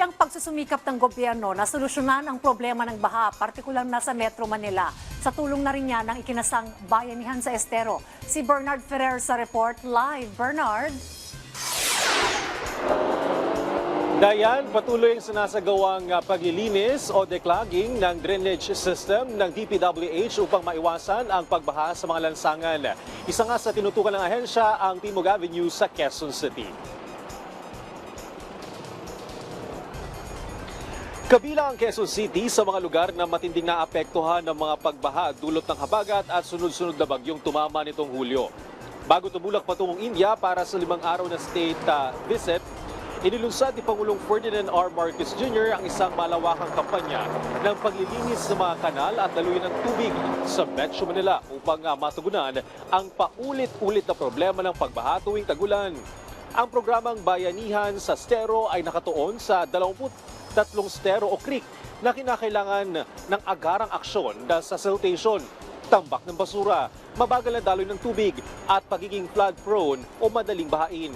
ang pagsusumikap ng gobyerno na solusyonan ang problema ng baha, partikular na sa Metro Manila. Sa tulong na rin niya ng ikinasang bayanihan sa Estero. Si Bernard Ferrer sa report live. Bernard? Dayan, patuloy ang sinasagawang ah, paglilinis o declogging ng drainage system ng DPWH upang maiwasan ang pagbaha sa mga lansangan. Isa nga sa tinutukan ng ahensya ang Timog Avenue sa Quezon City. Kabilang ang Quezon City sa mga lugar na matinding naapektuhan ng mga pagbaha dulot ng habagat at sunod-sunod na bagyong tumama nitong Hulyo. Bago tumulak patungong India para sa limang araw na state ah, visit, inilunsad ni Pangulong Ferdinand R. Marcos Jr. ang isang malawakang kampanya ng paglilinis ng mga kanal at daluyan ng tubig sa Metro Manila upang ah, matugunan ang paulit-ulit na problema ng pagbaha tuwing tagulan. Ang programang Bayanihan sa Stero ay nakatuon sa 23 stero o creek na kinakailangan ng agarang aksyon dahil sa siltation, tambak ng basura, mabagal na daloy ng tubig at pagiging flood prone o madaling bahain.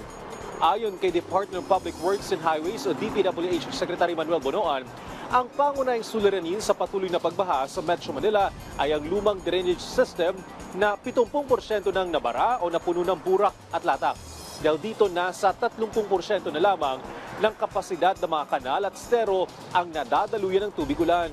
Ayon kay Department of Public Works and Highways o DPWH Secretary Manuel Bonoan, ang pangunahing suliranin sa patuloy na pagbaha sa Metro Manila ay ang lumang drainage system na 70% ng nabara o napuno ng burak at latak. Dahil dito nasa 30% na lamang ng kapasidad ng mga kanal at stero ang nadadaluyan ng tubig ulan.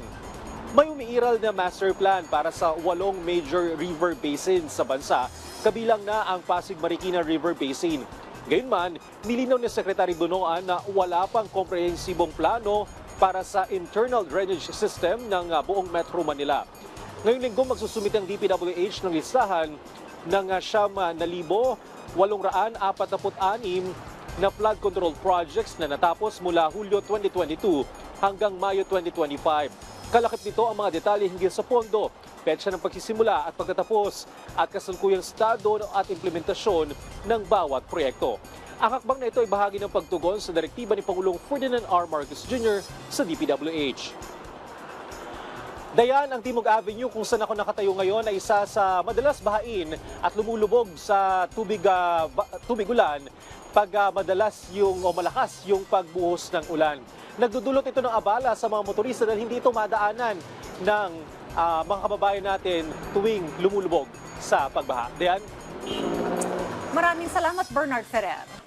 May umiiral na master plan para sa walong major river basin sa bansa, kabilang na ang Pasig Marikina River Basin. Gayunman, nilinaw ni Secretary Bunoan na wala pang komprehensibong plano para sa internal drainage system ng ah, buong Metro Manila. Ngayong linggo magsusumit ang DPWH ng listahan ng ah, siyam ah, na libo, 846 na flood control projects na natapos mula Hulyo 2022 hanggang Mayo 2025. Kalakip nito ang mga detalye hinggil sa pondo, petsa ng pagsisimula at pagtatapos at kasalukuyang estado at implementasyon ng bawat proyekto. Ang hakbang na ito ay bahagi ng pagtugon sa direktiba ni Pangulong Ferdinand R. Marcos Jr. sa DPWH. Dayan, ang Timog Avenue kung saan ako nakatayo ngayon ay isa sa madalas bahain at lumulubog sa tubig, ba- tubig ulan pag ah, madalas yung o malakas yung pagbuhos ng ulan. Nagdudulot ito ng abala sa mga motorista dahil hindi ito madaanan ng ah, mga kababayan natin tuwing lumulubog sa pagbaha. Dayan? Maraming salamat, Bernard Ferrer.